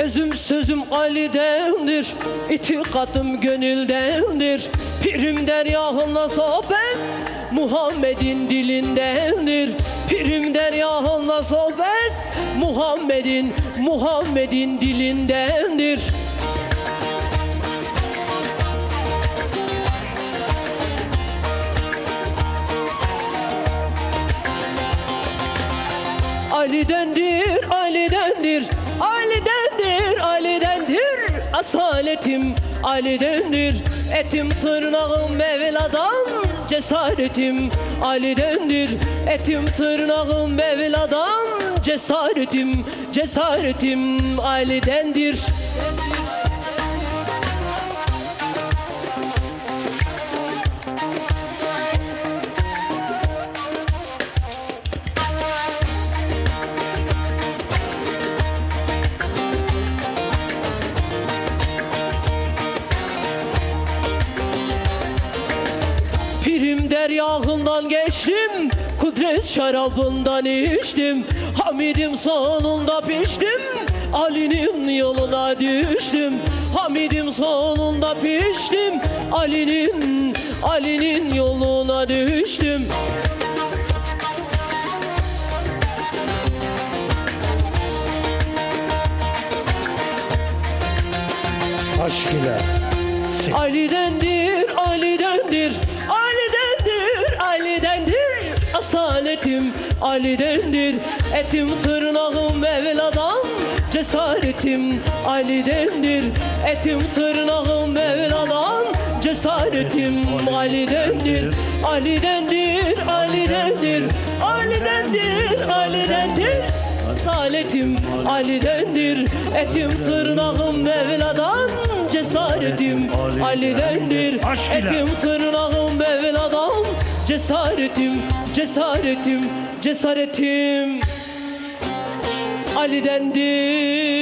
Sözüm sözüm Ali'dendir İtikadım gönüldendir. Pirim deryahınla sohbet Muhammed'in dilindendir. Pirim deryahınla sohbet Muhammed'in Muhammed'in dilindendir. Ali'dendir, Ali'dendir, Ali'dendir, Ali'dendir Asaletim Ali'dendir. Etim tırnağım Mevla'dan Cesaretim Ali'dendir. Etim tırnağım Mevla'dan Cesaretim, cesaretim Ali'dendir deryahından geçtim. Kudret şarabından içtim. Hamidim sonunda piştim. Ali'nin yoluna düştüm. Hamidim sonunda piştim. Ali'nin Ali'nin yoluna düştüm. Aşk ile. Ali'dendir, Ali'dendir, Ali'dendir, Asaletim Ali'dendir. Etim tırnağım Mevla'dan. Cesaretim Ali'dendir. Etim tırnağım Mevla'dan. Cesaretim Ali'dendir. Ali'dendir, Ali'dendir, Ali'dendir, Ali'dendir. Saletim Ali'dendir. Etim tırnağım Mevla'dan. Cesaretim Ali'dendir. Etim tırnağım Mevla'dan Cesaretim Cesaretim Cesaretim. Ali'dendir